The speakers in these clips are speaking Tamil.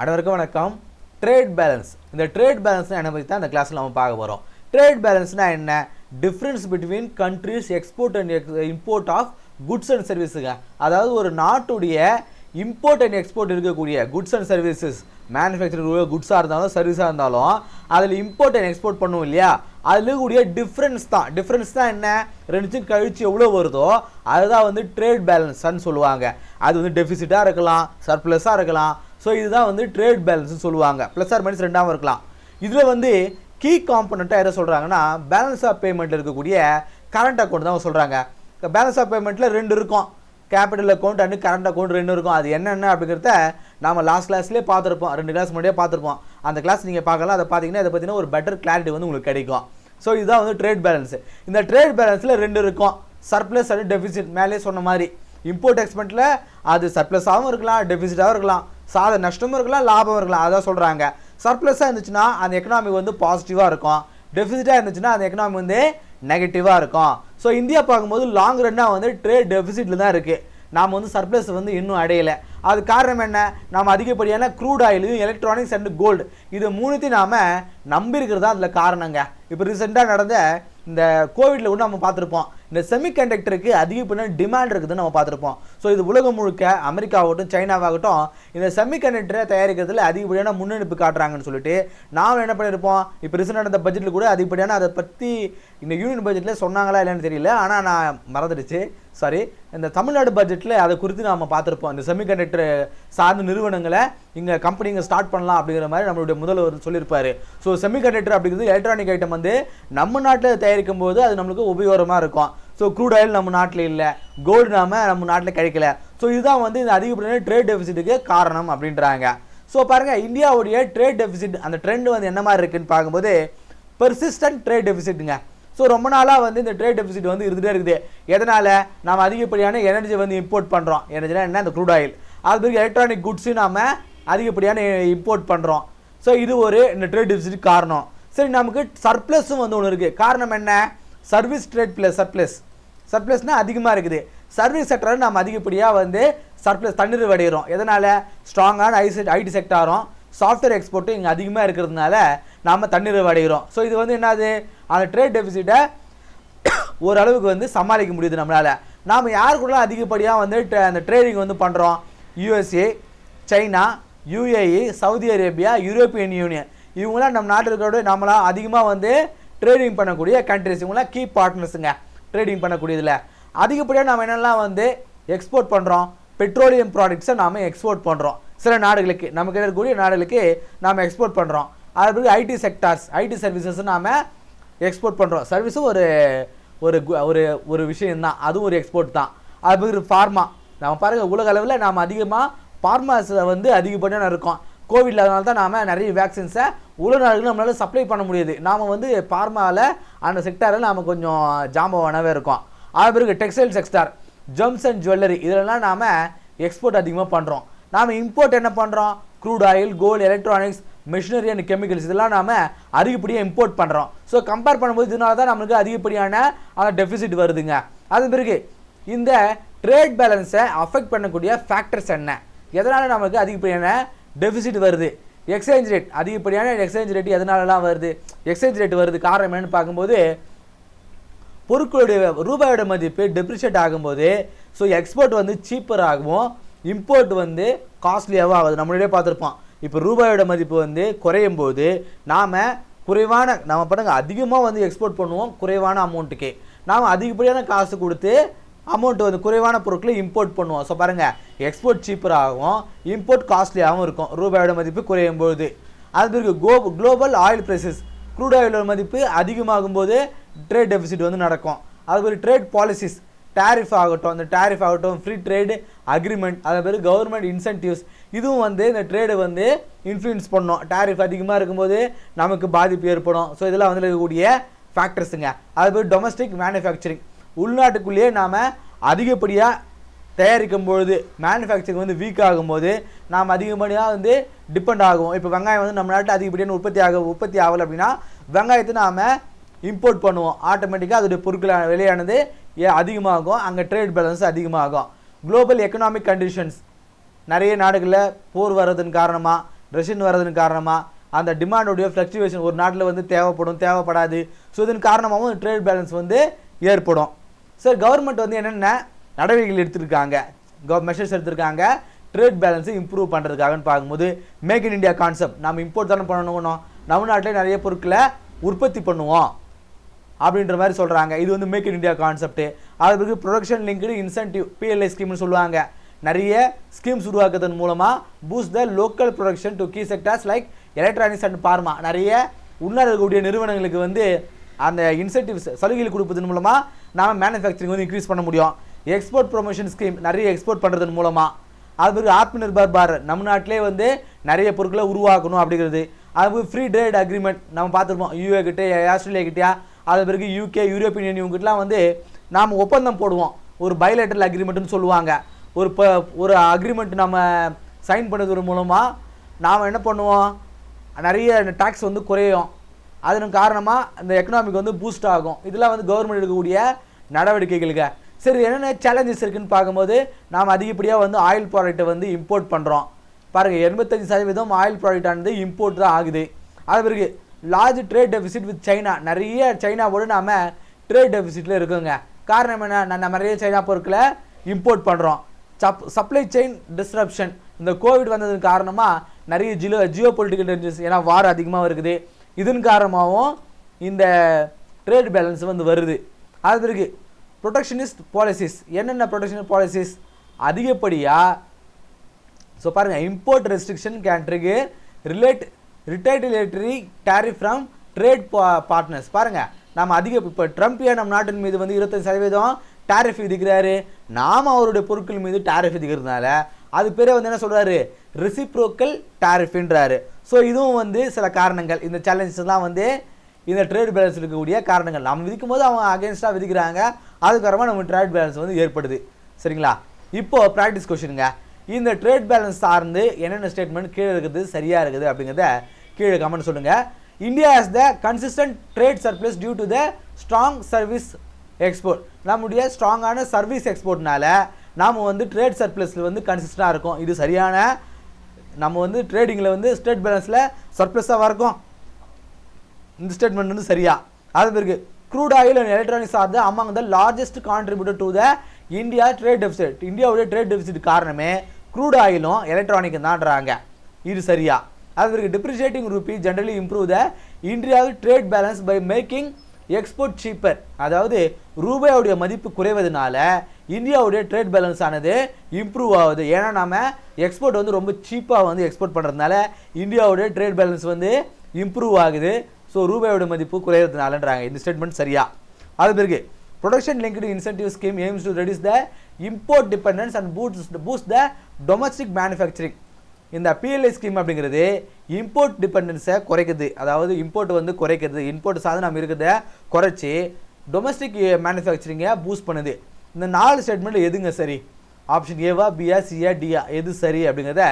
அனைவருக்கும் வணக்கம். ட்ரேட் பேலன்ஸ் இந்த ட்ரேட் பேலன்ஸ் என்ன பற்றி தான் இந்த கிளாஸில் நம்ம பார்க்க போகிறோம் ட்ரேட் பேலன்ஸ்னால் என்ன? Difference between countries export and import of goods and சர்வீஸுங்க அதாவது ஒரு நாட்டுடைய இம்போர்ட் அண்ட் எக்ஸ்போர்ட் இருக்கக்கூடிய குட்ஸ் அண்ட் சர்வீசஸ் மேனுஃபேக்சரிங் குட்ஸாக இருந்தாலும் சர்வீஸாக இருந்தாலும் அதில் இம்போர்ட் அண்ட் எக்ஸ்போர்ட் பண்ணுவோம் இல்லையா? அதில் இருக்கக்கூடிய டிஃப்ரென்ஸ் தான். டிஃப்ரென்ஸ் தான் என்ன? ரெண்டுச்சும் கழிச்சு எவ்வளோ வருதோ அதுதான் வந்து ட்ரேட் பேலன்ஸ்ன்னு சொல்லுவாங்க. அது வந்து டெஃபிசிட்டாக இருக்கலாம் சர்ப்ளஸாக இருக்கலாம் ஸோ இதுதான் வந்து ட்ரேட் பேலன்ஸ்னு சொல்லுவாங்க. ப்ளஸ் ஆர் மைனஸ் ரெண்டாகவும் இருக்கலாம். இதில் வந்து கீ காம்பனண்ட்டாக எதை சொல்கிறாங்கன்னா பேலன்ஸ் ஆஃப் பேமெண்ட்டில் இருக்கக்கூடிய கரண்ட் அக்கௌண்ட் தான் சொல்கிறாங்க பேலன்ஸ் ஆஃப் பேமெண்ட்டில் ரெண்டு இருக்கும். Capital account and current account ரெண்டு இருக்கும். அது என்னென்ன அப்படிங்கிறத நம்ம லாஸ்ட் கிளாஸ்லேயே பார்த்துருப்போம். ரெண்டு கிளாஸ் முன்னாடியே பார்த்துருப்போம். அந்த கிளாஸ் நீங்கள் பார்க்கலாம். அதை பார்த்தீங்கன்னா அதை பார்த்தீங்கன்னா ஒரு பெட்டர் கிளாரிட்டி வந்து உங்களுக்கு கிடைக்கும். ஸோ இதுதான் வந்து ட்ரேட் பேலன்ஸ் இந்த ட்ரேட் பேலன்ஸில் ரெண்டு இருக்கும். சர்ப்ளஸ் அண்ட் டெஃபிசிட் மேலே சொன்ன மாதிரி. இம்போர்ட் எக்ஸ்பெண்ட்டில் அது சர்ப்ளஸாகவும் இருக்கலாம் டெஃபிசிட்டாகவும் இருக்கலாம். சாத நஷ்டமும் இருக்கலாம் லாபம் இருக்கலாம் அதான் சொல்கிறாங்க சர்ப்ளஸாக இருந்துச்சுன்னா அந்த எக்கனாமி வந்து பாசிட்டிவாக இருக்கும். டெஃபிசிட்டாக இருந்துச்சுன்னா அந்த எக்கனாமி வந்து நெகட்டிவாக இருக்கும். ஸோ இந்தியா பார்க்கும்போது லாங் ரன்னாக வந்து ட்ரேட் டெஃபிசிட்டில் தான் இருக்குது நாம் வந்து சர்ப்ளஸ் வந்து இன்னும் அடையலை. அது காரணம் என்ன? நாம் அதிகப்படியான க்ரூட் ஆயிலையும் எலக்ட்ரானிக்ஸ் அண்ட் கோல்டு இது மூணுத்தையும் நாம் நம்பியிருக்கிறது தான் அதில் காரணங்க. இப்போ ரீசெண்டாக நடந்த இந்த கோவிட்ல கூட நம்ம பார்த்துருப்போம். இந்த செமிகண்டக்டருக்கு அதிகப்படியான டிமாண்ட் இருக்குதுன்னு நம்ம பார்த்துருப்போம். ஸோ இது உலகம் முழுக்க அமெரிக்காவாகட்டும் சைனாவாகட்டும் இந்த செமிகண்டக்டரை தயாரிக்கிறதுல அதிகப்படியான முன்னெடுப்பு காட்டுறாங்கன்னு சொல்லிட்டு நாம் என்ன பண்ணியிருப்போம் இப்போ ரிசென்ட் நடந்த பட்ஜெட்டில் கூட அதிகப்படியான அதை பற்றி இந்த யூனியன் பட்ஜெட்டில் சொன்னாங்களா இல்லைன்னு தெரியல. ஆனால் நான் மறந்துடுச்சு. சாரி இந்த தமிழ்நாடு பட்ஜெட்டில் அதை குறித்து நாம் பார்த்துருப்போம். இந்த செமிகண்டக்டர் சார்ந்த நிறுவனங்களை இங்கே கம்பெனிங்க ஸ்டார்ட் பண்ணலாம் அப்படிங்கிற மாதிரி நம்மளுடைய முதல்வர் சொல்லியிருப்பார். ஸோ செமிகண்டக்டர் அப்படிங்கிறது எலக்ட்ரானிக் ஐட்டம் வந்து நம்ம நாட்டில் தயாரிக்கும் போது அது நம்மளுக்கு உபயோகமாக இருக்கும். ஸோ க்ரூட் ஆயில் நம்ம நாட்டில் இல்லை. கோல்டு நாம நம்ம நாட்டில் கிடைக்கல. ஸோ இதுதான் வந்து இந்த அதிகப்படியான ட்ரேட் டெபிசிட்டுக்கு காரணம் அப்படின்றாங்க. ஸோ பாருங்கள் இந்தியாவுடைய ட்ரேட் டெபிசிட் அந்த ட்ரெண்ட் வந்து என்ன மாதிரி இருக்குன்னு பார்க்கும்போது பெர்சிஸ்டன்ட் ட்ரேட் டெபிசிட்டுங்க ஸோ ரொம்ப நாளாக வந்து இந்த ட்ரேட் டெபிசிட் வந்து இருந்துகிட்டே இருக்குது. எதனால்? நாம் அதிகப்படியான எனர்ஜி வந்து இம்போர்ட் பண்ணுறோம் எனர்ஜினா என்ன? இந்த க்ரூட் ஆயில் அது பிறகு எலக்ட்ரானிக் குட்ஸும் நாம் அதிகப்படியான இம்போர்ட் பண்ணுறோம் ஸோ இது ஒரு இந்த ட்ரேட் டெபிசிட் காரணம். சரி நமக்கு சர்ப்ளஸும் வந்து ஒன்று இருக்குது காரணம் என்ன? சர்வீஸ் ட்ரேட் ப்ளஸ் சர்ப்ளஸ் சர்ப்ளஸ்னால் அதிகமாக இருக்குது. சர்வீஸ் செக்டரை நம்ம அதிகப்படியாக வந்து சர்ப்ளஸ் தண்ணீர் வடைகிறோம். எதனால்? ஸ்ட்ராங்கான ஐ ஐடி செக்டாரும் சாஃப்ட்வேர் எக்ஸ்போர்ட்டும் இங்கே அதிகமாக இருக்கிறதுனால நாம் தண்ணீர் அடைகிறோம் ஸோ இது வந்து என்னது? அந்த ட்ரேட் டெபிசிட்டை ஓரளவுக்கு வந்து சமாளிக்க முடியுது நம்மளால். நாம் யார் கூடலாம் அதிகப்படியாக வந்து அந்த ட்ரேடிங் வந்து பண்ணுறோம் USA China UAE Saudi Arabia European Union. இவங்களாம் நம்ம நாட்டில் இருக்கிறோட நம்மளாம் அதிகமாக வந்து ட்ரேடிங் பண்ணக்கூடிய கண்ட்ரிஸ் இவங்களாம் கீ பார்ட்னர்ஸுங்க ட்ரேடிங் பண்ணக்கூடியதில். அதிகப்படியாக நாம் என்னெல்லாம் வந்து எக்ஸ்போர்ட் பண்ணுறோம் பெட்ரோலியம் ப்ராடக்ட்ஸை நாம் எக்ஸ்போர்ட் பண்ணுறோம் சில நாடுகளுக்கு நமக்கு இருக்கக்கூடிய நாடுகளுக்கு நாம் எக்ஸ்போர்ட் பண்ணுறோம் அது பிறகு ஐடி செக்டார்ஸ் ஐடி சர்வீசஸ் நாம் எக்ஸ்போர்ட் பண்ணுறோம் சர்வீஸும் ஒரு ஒரு கு- ஒரு ஒரு விஷயந்தான் அதுவும் ஒரு எக்ஸ்போர்ட் தான். அது பிறகு ஃபார்மா நம்ம பாருங்கள் உலக அளவில் நாம் அதிகமாக ஃபார்மாஸில் வந்து அதிகப்படியான இருக்கோம். கோவிட்ல அதனால தான் நாம் நிறைய வேக்சின்ஸை உலக நாடுகளும் நம்மளால் சப்ளை பண்ண முடியுது. நாம் வந்து பார்மாவில் அந்த செக்டாரில் நாம் கொஞ்சம் ஜாம்பவானவே இருக்கோம். அது பிறகு textile sector gems and jewellery இதெல்லாம் நாம் எக்ஸ்போர்ட் அதிகமாக பண்ணுறோம் நாம் இம்போர்ட் என்ன பண்ணுறோம் crude oil gold electronics machinery and chemicals இதெல்லாம் நாம் அதிகப்படியாக இம்போர்ட் பண்ணுறோம் ஸோ கம்பேர் பண்ணும்போது இதனால தான் நம்மளுக்கு அதிகப்படியான அந்த டெஃபிசிட் வருதுங்க. அது பிறகு இந்த ட்ரேட் பேலன்ஸை அஃபெக்ட் பண்ணக்கூடிய ஃபேக்டர்ஸ் என்ன? எதனால் நமக்கு அதிகப்படியான டெஃபிசிட் வருது? எக்ஸ்சேஞ்ச் ரேட் அதிகப்படியான எக்ஸ்சேஞ்ச் ரேட் எதனாலலாம் வருது? எக்ஸ்சேஞ்ச் ரேட் வருது காரணம் என்னன்னு பார்க்கும்போது பொருட்களுடைய ரூபாயோட மதிப்பு டெப்ரிஷியேட் ஆகும்போது ஸோ எக்ஸ்போர்ட் வந்து சீப்பர் ஆகும் இம்போர்ட் வந்து காஸ்ட்லியாகவும் ஆகுது நம்மளே பார்த்துருப்போம். இப்போ ரூபாயோட மதிப்பு வந்து குறையும் போது நாம் குறைவான நம்ம பண்ணுங்க அதிகமாக வந்து எக்ஸ்போர்ட் பண்ணுவோம் குறைவான அமௌண்ட்டுக்கே நாம் அதிகப்படியான காசு கொடுத்து அமௌண்ட் வந்து குறைவான பொருட்களை இம்போர்ட் பண்ணுவோம். ஸோ பாருங்கள் எக்ஸ்போர்ட் சீப்பர் ஆகும் இம்போர்ட் காஸ்ட்லியாகவும் இருக்கும். ரூபாயோட மதிப்பு குறையும் போது அது பிறகு கோ குளோபல் ஆயில் ப்ரைசஸ் க்ரூட் ஆயிலோட மதிப்பு அதிகமாகும் போது ட்ரேட் டெபிசிட் வந்து நடக்கும். அது பிறகு ட்ரேட் பாலிசிஸ் டேரிஃப் ஆகட்டும் அந்த டேரிஃப் ஆகட்டும் ஃப்ரீ ட்ரேடு அக்ரிமெண்ட் அது பேர் கவர்மெண்ட் இன்சென்டிவ்ஸ் இதுவும் வந்து இந்த ட்ரேடை வந்து இன்ஃப்ளூயன்ஸ் பண்ணும். டேரிஃப் அதிகமாக இருக்கும்போது நமக்கு பாதிப்பு ஏற்படும். ஸோ இதெல்லாம் வந்து இருக்கக்கூடிய ஃபேக்டர்ஸுங்க அது பேர் டொமஸ்டிக் மேனுஃபேக்சரிங் உள்நாட்டுக்குள்ளேயே நாம் அதிகப்படியாக தயாரிக்கும் பொழுது மேனுஃபேக்சரிங் வந்து வீக் ஆகும்போது நாம் அதிகப்படியாக வந்து டிபெண்ட் ஆகும். இப்போ வெங்காயம் வந்து நம்ம நாட்டில் அதிகப்படியான உற்பத்தி ஆக உற்பத்தி ஆகலை அப்படின்னா வெங்காயத்தை நாம் இம்போர்ட் பண்ணுவோம். ஆட்டோமேட்டிக்காக அதோடைய பொருட்கள் விலையானது அதிகமாகும். அங்கே ட்ரேட் பேலன்ஸ் அதிகமாகும். குளோபல் எக்கனாமிக் கண்டிஷன்ஸ் நிறைய நாடுகளில் போர் வர்றதன் காரணமாக ரஷ்யன் வர்றதன் காரணமாக அந்த டிமாண்டோடைய ஃப்ளக்சுவேஷன் ஒரு நாட்டில் வந்து தேவைப்படும் தேவைப்படாது. ஸோ இதன் காரணமாகவும் ட்ரேட் பேலன்ஸ் வந்து ஏற்படும். சார் கவர்மெண்ட் வந்து என்னென்ன நடவடிக்கைகள் எடுத்திருக்காங்க? கவர் மெஷர்ஸ் எடுத்திருக்காங்க. ட்ரேட் பேலன்ஸை இம்ப்ரூவ் பண்ணுறதுக்காகன்னு பார்க்கும்போது மேக் இன் இண்டியா கான்செப்ட் நம்ம இம்போர்ட் தானே பண்ணணும். நம்ம நாட்டிலே நிறைய பொருட்களை உற்பத்தி பண்ணுவோம். அப்படின்ற மாதிரி சொல்கிறாங்க இது வந்து மேக் இன் இண்டியா கான்செப்ட் அது பிறகு ப்ரொடக்ஷன் லிங்க்டு இன்சென்டிவ் பிஎல்ஐ ஸ்கீம்னு சொல்லுவாங்க. நிறைய ஸ்கீம்ஸ் உருவாக்குறதன் மூலமாக boost the local production to key sectors like electronics and pharma நிறைய உள்ள இருக்கக்கூடிய நிறுவனங்களுக்கு வந்து அந்த இன்சென்டிவ்ஸ் சலுகைகள் கொடுப்பதன் மூலமாக நாம் மேனுஃபேக்சரிங் வந்து இன்க்ரீஸ் பண்ண முடியும். எக்ஸ்போர்ட் ப்ரொமோஷன் ஸ்கீம் நிறைய எக்ஸ்போர்ட் பண்ணுறதன் மூலமாக அது பிறகு ஆத்ம நிர்பர் பாரத் நம்ம நாட்டிலே வந்து நிறைய பொருட்களை உருவாக்கணும் அப்படிங்கிறது. அது ஃப்ரீ ட்ரேட் அக்ரிமெண்ட் நம்ம பார்த்துருப்போம். யூஏ கிட்டே ஆஸ்திரேலியா கிட்டேயா அது பிறகு யூகே யூரோப்பியன் யூனியன் கிட்டலாம் வந்து நாம் ஒப்பந்தம் போடுவோம். ஒரு பயோலேட்டரல் அக்ரிமெண்ட்னு சொல்லுவாங்க. ஒரு ப ஒரு அக்ரிமெண்ட் நம்ம சைன் பண்ணது மூலமாக நாம் என்ன பண்ணுவோம்? நிறைய டேக்ஸ் வந்து குறையும். அதன் காரணமாக இந்த எக்கனாமிக் வந்து பூஸ்ட் ஆகும். இதெல்லாம் வந்து கவர்மெண்ட் எடுக்கக்கூடிய நடவடிக்கைகளுக்கு. சரி என்னென்ன சேலஞ்சஸ் இருக்குதுன்னு பார்க்கும்போது நாம் அதிகப்படியாக வந்து ஆயில் ப்ராடக்ட்டை வந்து இம்போர்ட் பண்ணுறோம் பாருங்கள் எண்பத்தஞ்சு சதவீதம் ஆயில் ப்ராடக்ட் ஆனது இம்போர்ட் தான் ஆகுது. அது பிறகு large trade deficit with China நிறைய சைனாவோடு நாம் ட்ரேட் டெபிசிட்டில் இருக்குங்க. காரணம் என்ன? நான் நிறைய சைனா பொருட்களை இம்போர்ட் பண்ணுறோம் சப் சப்ளை செயின் டிஸ்ரப்ஷன் இந்த கோவிட் வந்ததுக்கு காரணமாக நிறைய ஜியோ ஜியோ பொலிட்டிக்கல் டென்ஷன்ஸ் ஏன்னா வார் அதிகமாக இருக்குது. இதன் காரணமாகவும் இந்த ட்ரேட் பேலன்ஸ் வந்து வருது. அது பிறகு ப்ரொடெக்ஷனிஸ்ட் பாலிசிஸ் என்னென்ன ப்ரொடெக்ஷன் பாலிசிஸ் அதிகப்படியாக ஸோ பாருங்கள் import restriction can trigger relate retaliatory tariff from trade partners பாருங்கள் நம்ம அதிக இப்போ ட்ரம்ப் ஏன் நம்ம நாட்டின் மீது வந்து இருபத்தஞ்சு சதவீதம் டேரிஃப் விதிக்கிறாரு? நாம் அவருடைய பொருட்கள் மீது டேரிஃப் விதிக்கிறதுனால அது பேரே வந்து என்ன சொல்கிறாரு ரிசிப்ரோக்கல் டேரிஃப்ன்றாரு ஸோ இதுவும் வந்து சில காரணங்கள். இந்த சேலஞ்சஸ்லாம் வந்து இந்த ட்ரேட் பேலன்ஸ் இருக்கக்கூடிய காரணங்கள். நம்ம விதிக்கும் போது அவங்க அகேன்ஸ்டாக விதிக்கிறாங்க. அதுக்கப்புறமா நம்ம ட்ரேட் பேலன்ஸ் வந்து ஏற்படுது. சரிங்களா? இப்போது ப்ராக்டிஸ் கொஷினுங்க இந்த ட்ரேட் பேலன்ஸ் சார்ந்து என்னென்ன ஸ்டேட்மெண்ட் கீழே இருக்குது சரியாக இருக்குது அப்படிங்கிறத கீழே கமெண்ட் சொல்லுங்கள் India has the consistent trade surplus due to the strong service export நம்முடைய ஸ்ட்ராங்கான சர்வீஸ் எக்ஸ்போர்ட்னால நாம் வந்து ட்ரேட் சர்ப்ளஸில் வந்து கன்சிஸ்டண்டாக இருக்கும். இது சரியான நம்ம வந்து ட்ரேடிங்கில் வந்து ஸ்டேட் பேலன்ஸில் சர்ப்ளஸாக இருக்கும். இந்த ஸ்டேட்மெண்ட் வந்து சரியா? அது பிறகு crude oil and electronics are the among the largest contributor to the India trade deficit இந்தியாவுடைய ட்ரேட் டெபிசிட் காரணமே க்ரூட் ஆயிலும் எலக்ட்ரானிக்கும் தான்றாங்க. இது சரியா? அது பிறகு depreciating rupee generally improve the இந்தியாவில் trade balance by making export cheaper அதாவது ரூபாயோடைய மதிப்பு குறைவதனால இந்தியாவுடைய ட்ரேட் பேலன்ஸ் ஆனது இம்ப்ரூவ் ஆகுது. ஏன்னா நாம் எக்ஸ்போர்ட் வந்து ரொம்ப சீப்பாக வந்து எக்ஸ்போர்ட் பண்ணுறதுனால இந்தியாவுடைய ட்ரேட் பேலன்ஸ் வந்து இம்ப்ரூவ் ஆகுது. ஸோ ரூபாயோட மதிப்பு குறையிறதுனாலன்றாங்க. இந்த ஸ்டேட்மெண்ட் சரியா? அது பிறகு production linked incentive scheme aims to reduce the import dependence and boost boost the domestic manufacturing இந்த பிஎல்ஐ ஸ்கீம் அப்படிங்கிறது இம்போர்ட் டிபெண்டன்ஸை குறைக்குது. அதாவது இம்போர்ட் வந்து குறைக்கிறது. இம்போர்ட் சாதனம் நம்ம இருக்கிறத குறைச்சி டொமஸ்டிக் மேனுஃபேக்சரிங்கை பூஸ்ட் பண்ணுது. இந்த நாலு ஸ்டேட்மெண்ட் எதுங்க சரி? ஆப்ஷன் ஏவா பிஆ சியா டிஆ எது சரி அப்படிங்கிறத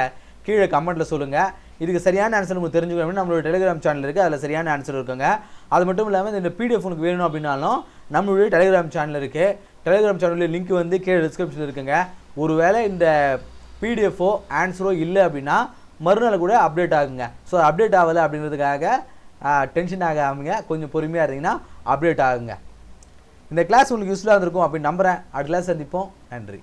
கீழே கமெண்ட்டில் சொல்லுங்கள் இதுக்கு சரியான ஆன்சர் உங்களுக்கு தெரிஞ்சுக்கணும் நம்மளோட டெலிகிராம் சேனல் இருக்குது அதில் சரியான ஆன்சர் இருக்குங்க. அது மட்டும் இல்லாமல் இந்த பிடிஎஃப் உனக்கு வேணும் அப்படின்னாலும் நம்மளுடைய டெலிகிராம் சேனல் இருக்குது டெலிகிராம் சேனலில் லிங்க் வந்து கீழே டிஸ்கிரிப்ஷனில் இருக்குங்க. ஒருவேளை இந்த பிடிஎஃபோ ஆன்சரோ இல்லை அப்படின்னா மறுநாள் கூட அப்டேட் ஆகுங்க. ஸோ அப்டேட் ஆகலை அப்படிங்கிறதுக்காக டென்ஷன் ஆகாமங்க கொஞ்சம் பொறுமையாக இருந்தீங்கன்னா அப்டேட் ஆகுங்க. இந்த கிளாஸ் உங்களுக்கு யூஸ்ஃபுல்லாக இருந்திருக்கும் அப்படின்னு நம்புகிறேன் அடுத்த கிளாஸ் சந்திப்போம். நன்றி.